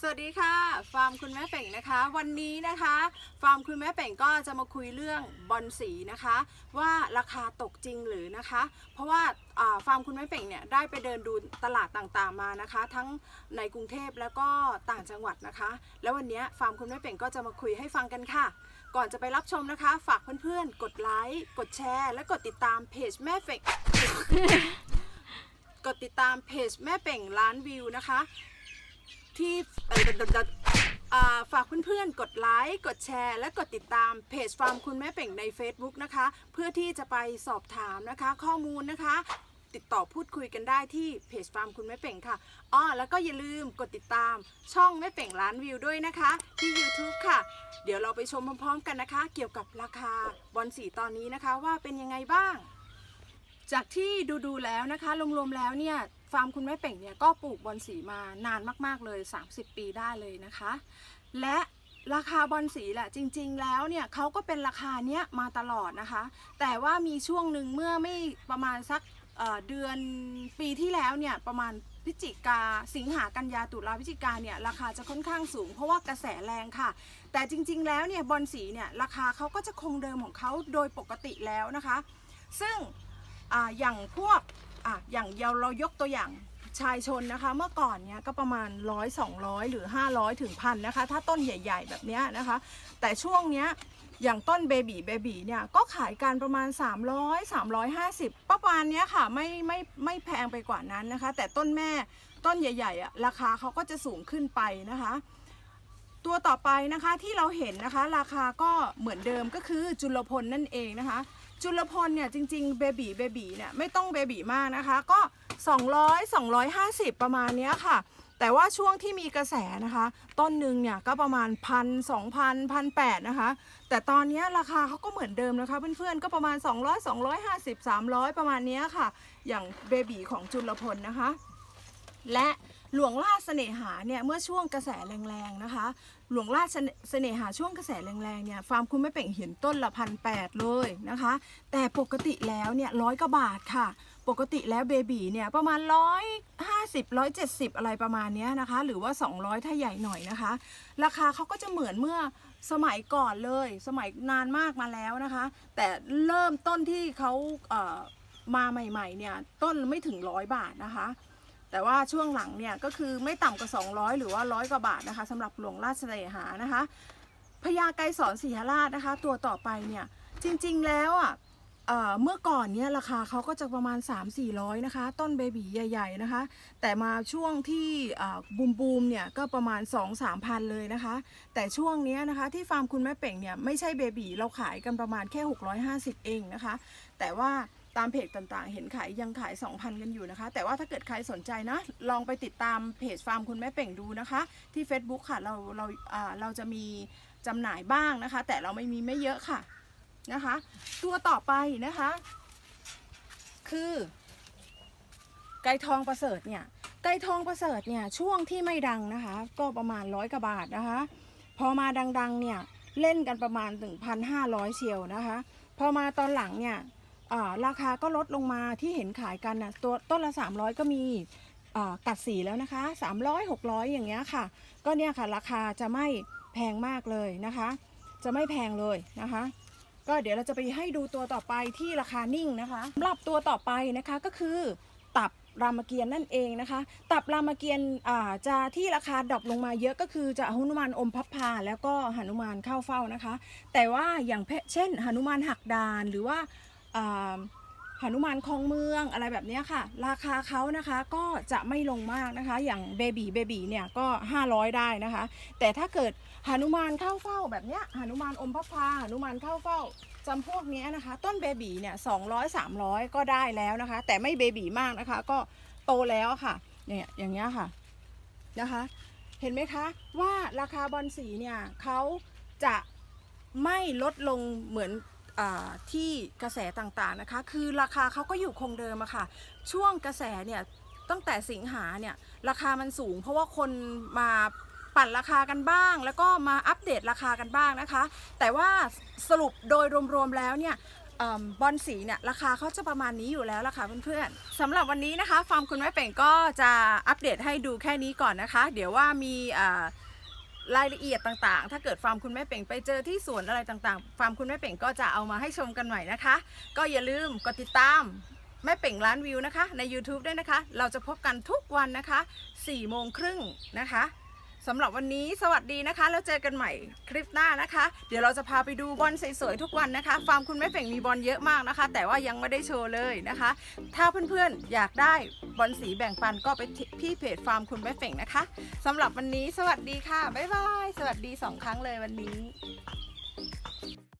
สวัสดีค่ะ ฟาร์มคุณแม่เป่งนะคะ วันนี้นะคะ ฟาร์มคุณแม่เป่งก็จะมาคุยเรื่องบอลสีนะคะ ว่าราคาตกจริงหรือนะคะ เพราะว่าอ่าฟาร์มคุณแม่เป่งเนี่ยได้ไปเดินดูตลาดต่างๆมานะคะ ทั้งในกรุงเทพแล้วก็ต่างจังหวัดนะคะ แล้ววันนี้ฟาร์มคุณแม่เป่งก็จะมาคุยให้ฟังกันค่ะ ก่อนจะไปรับชมนะคะ ฝากเพื่อนๆ กดไลค์กดแชร์ และกดติดตามเพจแม่เป่งกดติดตามเพจแม่เป่งล้านวิวนะคะ ที่ฝากเพื่อนๆ กดไลค์ กดแชร์ และกดติดตามเพจฟาร์มคุณแม่เป่งใน Facebook นะคะ เพื่อที่จะไปสอบถามนะคะ ข้อมูลนะคะ ติดต่อพูดคุยกันได้ที่เพจฟาร์มคุณแม่เป่งค่ะอ้อแล้วก็อย่าลืมกดติดตามช่องแม่เป่งล้านวิวด้วยนะคะ ที่ YouTube ค่ะ เดี๋ยวเราไปชมพร้อมๆ กันนะคะ เกี่ยวกับราคาบอลสีตอนนี้นะคะว่าเป็นยังไงบ้าง จากที่ดูๆแล้วนะคะรวมๆแล้วเนี่ยฟาร์มคุณแม่เป่งเนี่ยก็ปลูกบอนสีมานานมากๆเลย 30 ปีได้เลยนะคะ และราคาบอนสีแหละจริง ๆ แล้วเนี่ยเขาก็เป็นราคาเนี้ยมาตลอดนะคะ แต่ว่ามีช่วงหนึ่งเมื่อไม่ประมาณสักเเดือนปีที่แล้วเนี่ยประมาณพฤศจิกาสิงหากันยาตุลาพฤศจิกาเนี่ยราคาจะค่อนข้างสูง เพราะว่ากระแสแรงค่ะ แต่จริง ๆ แล้วเนี่ยบอนสีเนี่ยราคาเขาก็จะคงเดิมของเขาโดยปกติแล้วนะคะ ซึ่ง อ่าอย่างพวกอะอย่างเราเรายกตัวอย่างชายชนนะคะเมื่อก่อนเนี้ยก็ประมาณร้อยสองร้อยหรือ 500 ถึงพันนะคะ ถ้าต้นใหญ่ ๆ แบบเนี้ยนะคะ แต่ช่วงเนี้ยอย่างต้นเบบีเบบีเนี่ยก็ขายกันประมาณ 300 350 ประมาณเนี้ยค่ะไม่ไม่ไม่แพงไปกว่านั้นนะคะ แต่ต้นแม่ต้นใหญ่ๆอะราคาเขาก็จะสูงขึ้นไปนะคะ ตัวต่อไปนะคะที่เราเห็นนะคะ ราคาก็เหมือนเดิมก็คือจุลพลนั่นเองนะคะ จุลพลเนี่ยจริงๆเบบีเบบีเนี่ยไม่ต้องเบบีมากนะคะ ก็ 200 250 ประมาณเนี้ยค่ะ แต่ว่าช่วงที่มีกระแสนะคะ ต้นหนึ่งเนี่ยก็ประมาณพันสองพันพันแปดนะคะ แต่ตอนนี้ราคาเขาก็เหมือนเดิมนะคะ เพื่อนๆก็ประมาณ 200 250 300 ประมาณเนี้ยค่ะ อย่างเบบีของจุลพลนะคะ และ หลวงราชเสน่หาเนี่ยเมื่อช่วงกระแสแรงๆนะคะ หลวงราชเสน่หาช่วงกระแสแรงๆเนี่ยฟาร์มคุณแม่เป่งเห็นต้นละพันแปดเลยนะคะ แต่ปกติแล้วเนี่ยร้อยกว่าบาทค่ะ ปกติแล้วเบบีเนี่ยประมาณร้อยห้าสิบร้อยเจ็ดสิบอะไรประมาณเนี้ยนะคะ หรือว่า200ถ้าใหญ่หน่อยนะคะ ราคาเขาก็จะเหมือนเมื่อสมัยก่อนเลย สมัยนานมากมาแล้วนะคะ แต่เริ่มต้นที่เขาเอ่อมาใหม่ๆเนี่ยต้นไม่ถึงร้อยบาทนะคะ แต่ว่าช่วงหลังเนี่ยก็คือไม่ต่ำกว่า 200 หรือว่าร้อยกว่าบาทนะคะสำหรับหลวงราชเสนหานะคะพญาไกรสอนสีหราชนะคะ ตัวต่อไปเนี่ยจริงๆแล้วอะเมื่อก่อนเนี่ยราคาเขาก็จะประมาณ 3-400นะคะ ต้นเบบีใหญ่ ๆนะคะ แต่มาช่วงที่บูมบูมๆเนี่ยก็ประมาณ 2-3พันเลยนะคะ แต่ช่วงนี้นะคะที่ฟาร์มคุณแม่เป่งเนี่ยไม่ใช่เบบีเราขายกันประมาณแค่ 650 เองนะคะ แต่ว่า ตามเพจต่างๆ เห็นขายยังขาย 2,000 กันอยู่นะคะ แต่ว่าถ้าเกิดใครสนใจนะ ลองไปติดตามเพจฟาร์มคุณแม่เป่งดูนะคะ ที่ Facebook ค่ะ เราเราอ่าเราจะมีจำหน่ายบ้างนะคะ แต่เราไม่มีไม่เยอะค่ะนะคะ ตัวต่อไปนะคะ คือไก่ทองประเสริฐเนี่ยไก่ทองประเสริฐเนี่ยช่วงที่ไม่ดังนะคะ ก็ประมาณร้อยกว่าบาทนะคะ พอมาดังๆเนี่ยเล่นกันประมาณถึงพันห้าร้อยเชียวนะคะ พอมาตอนหลังเนี่ย ราคาก็ลดลงมาที่เห็นขายกันนะตัวต้นละ 300 ก็มีอ่ากัดสีแล้วนะคะ 300 600 อย่างเงี้ยค่ะ ก็เนี่ยค่ะราคาจะไม่แพงมากเลยนะคะ จะไม่แพงเลยนะคะ ก็เดี๋ยวเราจะไปให้ดูตัวต่อไปที่ราคานิ่งนะคะสำหรับตัวต่อไปนะคะก็คือตับรามเกียรติ์นั่นเองนะคะ ตับรามเกียรติ์จะที่ราคาดรอปลงมาเยอะก็คือจะหนุมานอมพับพาแล้วก็หนุมานเข้าเฝ้านะคะ แต่ว่าอย่างเช่นหนุมานหักดานหรือว่า หนุมานคลองเมืองอะไรแบบนี้ค่ะ ราคาเขานะคะก็จะไม่ลงมากนะคะ อย่างเบบีเบบีเนี่ยก็ 500 ได้นะคะ แต่ถ้าเกิดหนุมานเข้าเฝ้าแบบเนี้ยหนุมานอมพับพาหนุมานเข้าเฝ้าจำพวกเนี้ยนะคะ ต้นเบบีเนี่ยสองร้อยสามร้อยก็ได้แล้วนะคะ แต่ไม่เบบีมากนะคะ ก็โตแล้วค่ะเนี่ยอย่างเงี้ยค่ะนะคะ เห็นไหมคะว่าราคาบอลสีเนี่ยเขาจะไม่ลดลงเหมือน ที่กระแสต่างๆนะคะ คือราคาเขาก็อยู่คงเดิมอะค่ะ ช่วงกระแสเนี่ยตั้งแต่สิงหาเนี่ยราคามันสูง เพราะว่าคนมาปั่นราคากันบ้าง แล้วก็มาอัปเดตราคากันบ้างนะคะ แต่ว่าสรุปโดยรวมๆแล้วเนี่ยอบอลสีเนี่ยราคาเขาจะประมาณนี้อยู่แล้วล่ะค่ะเพื่อนๆสำหรับวันนี้นะคะฟาร์มคุณแม่เป่งก็จะอัปเดตให้ดูแค่นี้ก่อนนะคะ เดี๋ยวว่ามีอ รายละเอียดต่างๆ ถ้าเกิดฟาร์มคุณแม่เป่งไปเจอที่สวนอะไรต่างๆ ฟาร์มคุณแม่เป่งก็จะเอามาให้ชมกันหน่อยนะคะ ก็อย่าลืมกดติดตามแม่เป่งล้านวิวนะคะ ใน YouTube ด้วยนะคะ เราจะพบกันทุกวันนะคะ4โมงครึ่งนะคะ สำหรับวันนี้สวัสดีนะคะ แล้วเจอกันใหม่คลิปหน้านะคะ เดี๋ยวเราจะพาไปดูบอลสวยๆทุกวันนะคะ ฟาร์มคุณแม่เป่งมีบอลเยอะมากนะคะ แต่ว่ายังไม่ได้โชว์เลยนะคะ ถ้าเพื่อนๆอยากได้บอลสีแบ่งปันก็ไปที่เพจฟาร์มคุณแม่เป่งนะคะสำหรับวันนี้สวัสดีค่ะบ๊ายบายสวัสดีสองครั้งเลยวันนี้